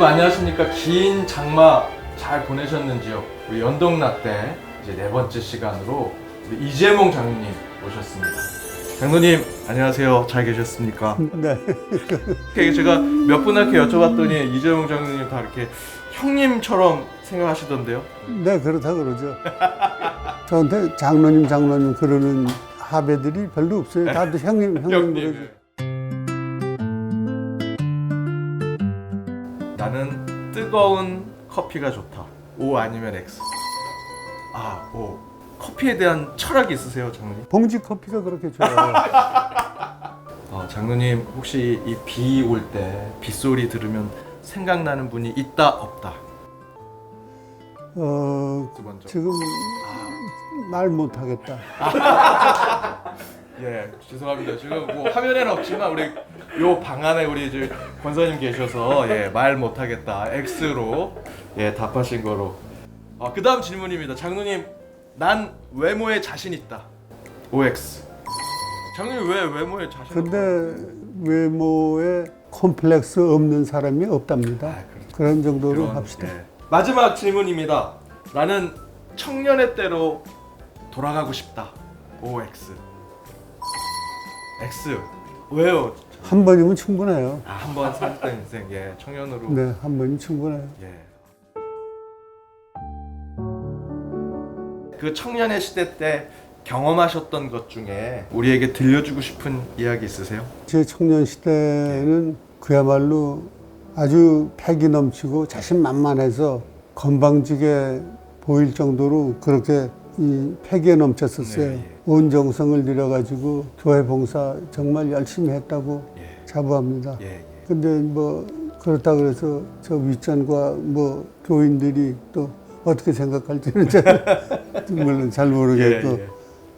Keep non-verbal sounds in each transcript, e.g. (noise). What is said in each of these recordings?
여러분 안녕하십니까? 긴 장마 잘 보내셨는지요? 우리 연동나 때 이제 네 번째 시간으로 우리 이재몽 장로님 모셨습니다. 장로님 안녕하세요. 잘 계셨습니까? 네. 이렇게 제가 몇 분한테 여쭤봤더니 이재몽 장로님 다 이렇게 형님처럼 생각하시던데요? 네, 그렇다 그러죠. 저한테 장로님, 장로님 그러는 하배들이 별로 없어요. 다들 형님, 형님 그러죠. 뜨거운 커피가 좋다. O 아니면 X. 아, O. 커피에 대한 철학이 있으세요, 장로님? 봉지 커피가 그렇게 좋아요. (laughs) 어, 장로님 혹시 이 비 올 때 빗소리 들으면 생각나는 분이 있다 없다. 어, 두 번째. 지금 말 못하겠다. (laughs) 예, 죄송합니다. 지금 뭐 화면에는 없지만 우리 요 방 안에 우리 이제 권사님 계셔서 예, 말 못하겠다. X로 예, 답하신 거로. 아, 그다음 질문입니다. 장로님, 난 외모에 자신 있다. OX. 장로님 왜 외모에 자신? 근데 외모에 콤플렉스 없는 사람이 없답니다. 아, 그렇죠. 그런 정도로 그런, 합시다. 예. 마지막 질문입니다. 나는 청년의 때로 돌아가고 싶다. OX. X. 왜요? 한 번이면 충분해요. 아, 한번 살던 인생. 예, 청년으로. 네, 한 번이면 충분해요. 예. 그 청년의 시대 때 경험하셨던 것 중에 우리에게 들려주고 싶은 이야기 있으세요? 제 청년 시대는 그야말로 아주 패기 넘치고 자신만만해서 건방지게 보일 정도로 그렇게 이 패기에 넘쳤었어요. 네, 예. 온 정성을 들여가지고 교회 봉사 정말 열심히 했다고 예. 자부합니다. 예, 예. 근데 뭐 그렇다 그래서 저 윗전과 뭐 교인들이 또 어떻게 생각할지는 잘, (laughs) 물론 잘 모르겠고 예, 예.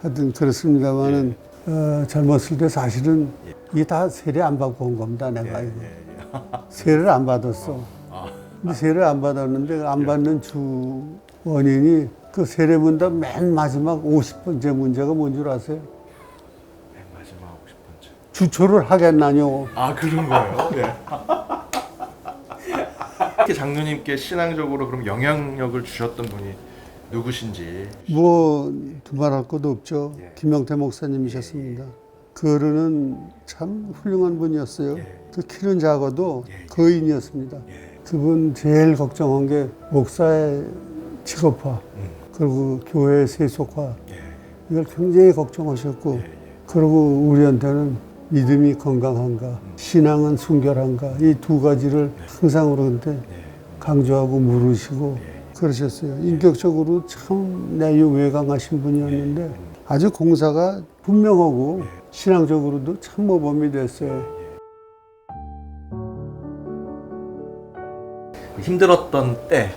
하여튼 그렇습니다만은 어, 젊었을 때 사실은 예. 이게 다 세례 안 받고 온 겁니다 내가 예, 이거 예, 예. (laughs) 세례를 안 받았어 아, 근데 세례를 안 받았는데 예. 안 받는 주 원인이 그 세례 문답 맨 마지막 50번째 문제가 뭔 줄 아세요? 맨 마지막 50번째. 주초를 하겠나뇨 아, 그런 거예요? 예. (laughs) 이렇게 장로님께 신앙적으로 그럼 영향력을 주셨던 분이 누구신지 뭐 두말할 것도 없죠 예. 김영태 목사님이셨습니다 그르는 참 훌륭한 분이었어요 예. 그 키는 작아도 예. 거인이었습니다 예. 그분 제일 걱정한 게 목사의 직업화 음. 그리고 교회 세속화 예. 이걸 굉장히 걱정하셨고 예. 예. 그리고 우리한테는 믿음이 건강한가 신앙은 순결한가 이 두 가지를 항상 우리한테 예. 강조하고 물으시고 예. 그러셨어요 인격적으로 참 내유 외강하신 분이었는데 아주 공사가 분명하고 예. 신앙적으로도 참 모범이 됐어요 힘들었던 때,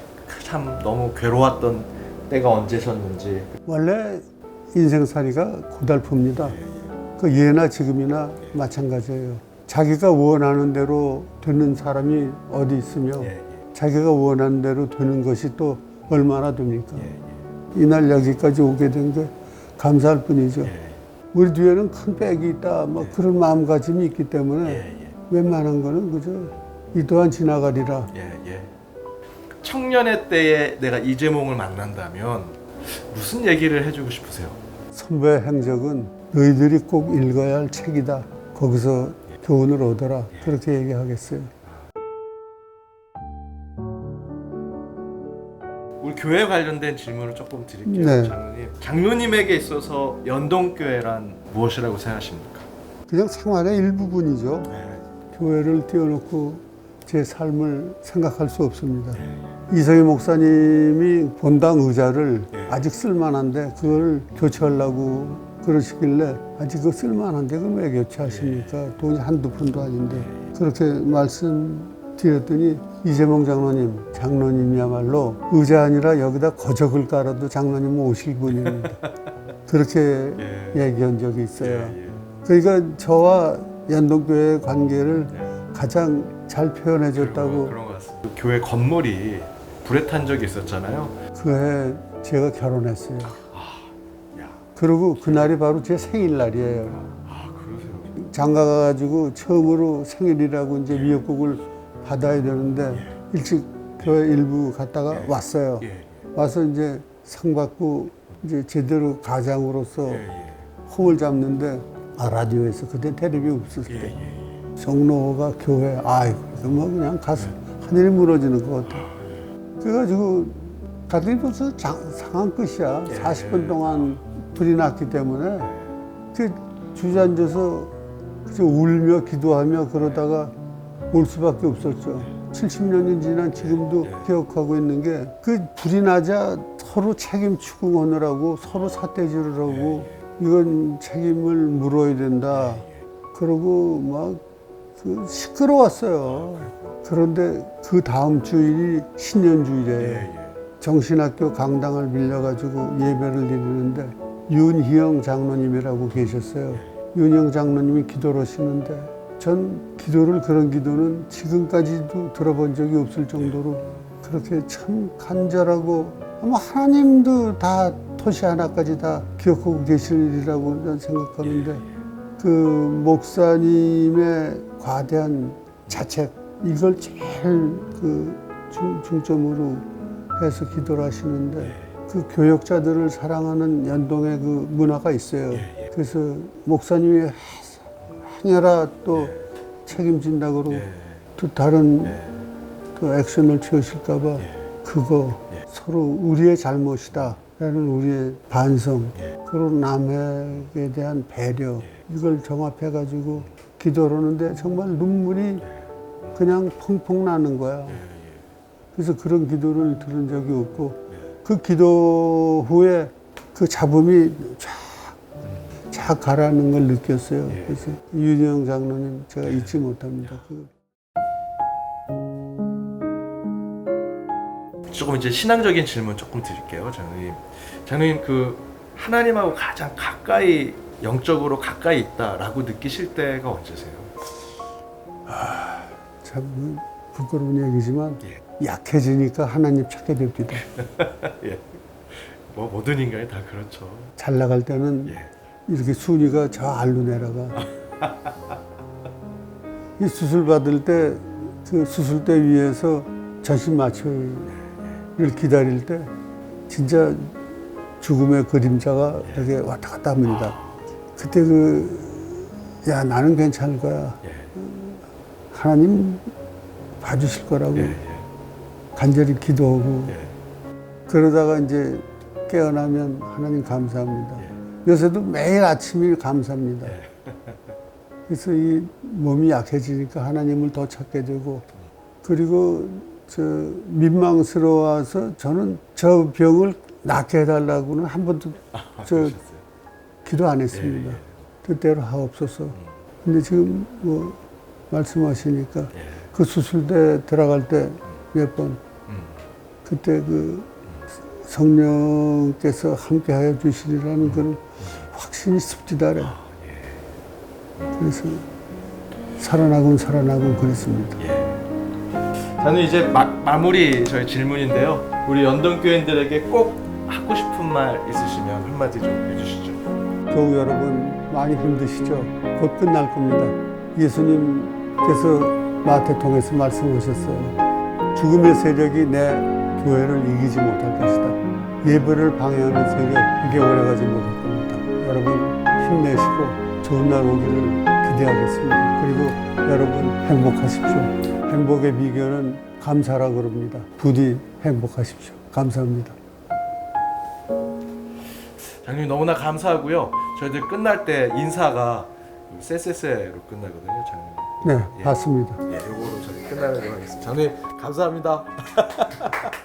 참 너무 괴로웠던 때가 언제셨는지. 원래 인생살이가 고달픕니다. 그 예나 지금이나 마찬가지예요. 자기가 원하는 대로 되는 사람이 어디 있으며 예, 자기가 원하는 대로 되는 것이 또 얼마나 됩니까? 예, 이날 여기까지 오게 된 게 감사할 뿐이죠. 예, 우리 뒤에는 큰 백이 있다. 뭐 그런 마음가짐이 있기 예, 때문에 예, 웬만한 거는 그저 이 또한 지나가리라. 예, 예. 청년의 때에 내가 이재몽을 만난다면 무슨 얘기를 해주고 싶으세요? 선배의 행적은 너희들이 꼭 읽어야 할 책이다. 거기서 교훈을 얻어라. 그렇게 얘기하겠어요. 우리 교회 관련된 질문을 조금 드릴게요, 네. 장로님. 장로님에게 있어서 연동교회란 무엇이라고 생각하십니까? 그냥 생활의 일부분이죠. 네. 교회를 띄워놓고 제 삶을 생각할 수 없습니다. 네. 이성희 목사님이 본당 의자를 예. 아직 쓸만한데 그걸 교체하려고 그러시길래 아직 그 쓸만한데 그걸 왜 교체하십니까? 예. 돈이 한두 푼도 아닌데 그렇게 말씀드렸더니 이재명 장로님, 장로님이야말로 의자 아니라 여기다 거적을 깔아도 장로님 오실 분입니다. (laughs) 그렇게 예. 얘기한 적이 있어요. 예, 예. 그러니까 저와 연동교회의 관계를 예. 가장 잘 표현해 줬다고 그런 것 같습니다. 그 교회 건물이 불에 탄 적이 있었잖아요. 그해 제가 결혼했어요. 야, 그리고 그날이 바로 제 생일날이에요. 아 그러세요. 장가 가가지고 처음으로 생일이라고 이제 미역국을 받아야 되는데 일찍 교회 일부 갔다가 예. 왔어요. 예. 와서 이제 상 받고 이제 제대로 가장으로서 예. 예. 홈을 잡는데 아 라디오에서 그때 텔레비 없었을 예. 때 예. 종로가 교회 아이고 뭐 그냥 가서 하늘이 무너지는 것 같아. 그래가지고 갔더니 벌써 장, 상한 끝이야. 예. 40분 동안 불이 났기 때문에 그 주저앉아서 그저 울며 기도하며 그러다가 올 수밖에 없었죠. 70년이 지난 지금도 기억하고 있는 게 그 불이 나자 서로 책임지고 오느라고 서로 삿대질을 하고 이건 책임을 물어야 된다. 그러고 막 그 시끄러웠어요. 그런데 그 다음 주일이 신년주일이에요. 예. 예. 정신학교 강당을 빌려가지고 예배를 드리는데 윤희영 장로님이라고 계셨어요. 윤희영 장로님이 기도를 하시는데 전 기도를 그런 기도는 지금까지도 들어본 적이 없을 정도로 그렇게 참 간절하고 아마 하나님도 다 토시 하나까지 다 기억하고 계시리라고 난 생각하는데 그 목사님의 과대한 자책 이걸 제일 그 중, 중점으로 해서 기도를 하시는데 그 교역자들을 사랑하는 연동의 그 문화가 있어요. 그래서 목사님이 행여라 또 책임진다 그러고 예. 또 다른 그 액션을 취하실까봐 그거 서로 우리의 잘못이다 라는 우리의 반성 그리고 남에게 대한 배려 이걸 정합해가지고 기도를 하는데 정말 눈물이 그냥 펑펑 나는 거야. 그래서 그런 기도를 들은 적이 없고 그 기도 후에 그 잡음이 쫙, 쫙 가라는 걸 느꼈어요. 그래서 윤영 장로님 제가 잊지 못합니다. 그 조금 이제 신앙적인 질문 조금 드릴게요, 장로님. 장로님 그 하나님하고 가장 가까이 영적으로 가까이 있다라고 느끼실 때가 언제세요? 참 부끄러운 얘기지만 예. 약해지니까 하나님 찾게 됩니다. (laughs) 예. 뭐 모든 인간이 다 그렇죠. 잘 나갈 때는 예. 이렇게 순위가 저 알로 내려가. (laughs) 이 수술 받을 때 그 수술대 위에서 전신 마취를 기다릴 때 진짜 죽음의 그림자가 이렇게 왔다 갔다 합니다. 그때 그 야 나는 괜찮을 거야. 예. 하나님 봐주실 거라고 예. 예. 간절히 기도하고 예. 그러다가 이제 깨어나면 하나님 감사합니다. 요새도 매일 아침이 감사합니다. (laughs) 그래서 이 몸이 약해지니까 하나님을 더 찾게 되고 그리고 저 민망스러워서 저는 저 병을 낫게 해달라고는 한 번도 저 그러셨어요. 기도 안 했습니다. 뜻대로 하옵소서. 근데 지금 뭐 말씀하시니까 예. 그 수술대 들어갈 때 몇번 음. 그때 그 성령께서 함께하여 주시리라는 그런 확신이 습지다래. 아, 예. 그래서 살아나곤 살아나곤 그랬습니다. 예. 저는 이제 마, 마무리 저희 질문인데요. 우리 연동교인들에게 꼭 하고 싶은 말 있으시면 한마디 좀 해주시죠. 교우 여러분 많이 힘드시죠? 곧 끝날 겁니다. 예수님께서 마태 통해서 말씀하셨어요. 죽음의 세력이 내 교회를 이기지 못할 것이다. 예배를 방해하는 세력 이게 오래가지 못할 겁니다. 여러분 힘내시고 좋은 날 오기를 기대하겠습니다. 그리고 여러분 행복하십시오. 행복의 비결은 감사라 그럽니다. 부디 행복하십시오. 감사합니다. 장님 너무나 감사하고요. 저희들 끝날 때 인사가 쎄쎄쎄로 끝나거든요, 장님. 네, 예. 맞습니다. 예, 요거로 저희 끝나도록 하겠습니다. 장님 감사합니다. (laughs)